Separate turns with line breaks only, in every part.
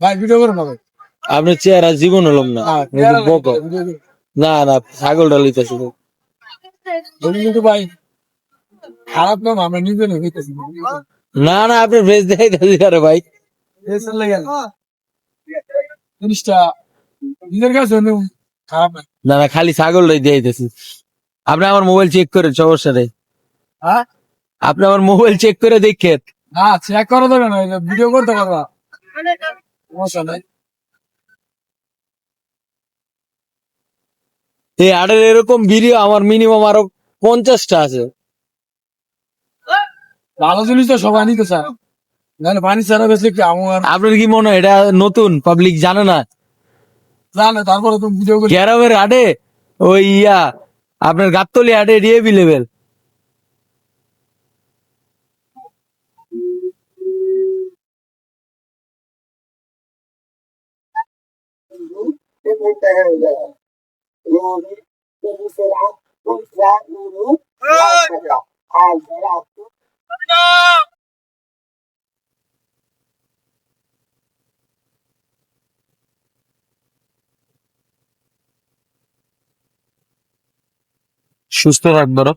ভাই ভিডিও করো না ভাই।
আপনার চেহারা জীবন হলাম না।
হ্যাঁ।
না না ছাগলটা লইতেছি
বলি কিন্তু ভাই খারাপ নাম আমরা নিজে
না না আপনি ফেস দেখাইতেছি আরে ভাই।
জিনিসটা নিজের কাছে খারাপ না।
না খালি ছাগলটাই দিয়েছি আপনি আমার মোবাইল চেক করেন সমস্যা নেই।
হ্যাঁ?
আপনি আমার মোবাইল চেক করে দেখেন।
না চেক করা দেবে না ভিডিও করতে পারবা। সমস্যা নাই।
এই আটের এরকম ভিডিও আমার মিনিমাম আরও পঞ্চাশটা আছে।
ভালো জিনিস তো সবাই নিতে চায়। নাহলে পানি ছাড়া বেশি কি আমার
আপনার কি মনে হয় এটা নতুন? পাবলিক জানে না?
জানে তারপরে তুমি ভিডিও
গ্যারামের আডে ওই ইয়া আপনার গাবতলি আডে ডিএবি level সুস্থ রাখবো রে।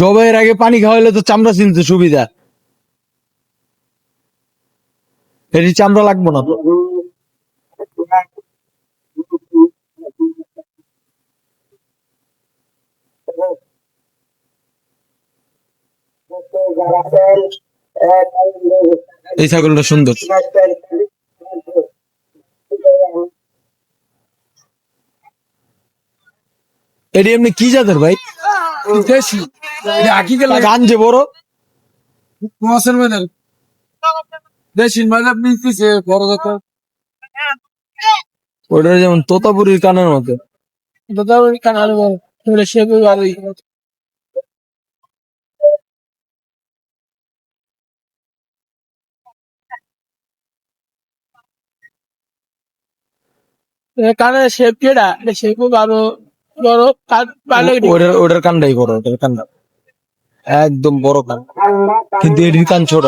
জবাইয়ের আগে পানি খাওয়াইলে তো চামড়া চিনতে সুবিধা। এটি চামড়া লাগবো না। এই ছাগলটা সুন্দর। এটি এমনি কি জাতের ভাই?
দেশি।
গান যে বড়।
মাসের মধ্যে দেশি মানে আপনি বড় যত
ওটা যেমন তোতাপুরির কানের মতো।
কানাল বড়। তাহলে সে ভালোই কানে শেপ কেডা? শেপ ভালো বড়
ওটার কানটাই বড় ওটার কানটা। একদম বড় কান কিন্তু এটির কান ছোট।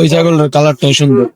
ওই ছাগলের কালারটাই সুন্দর।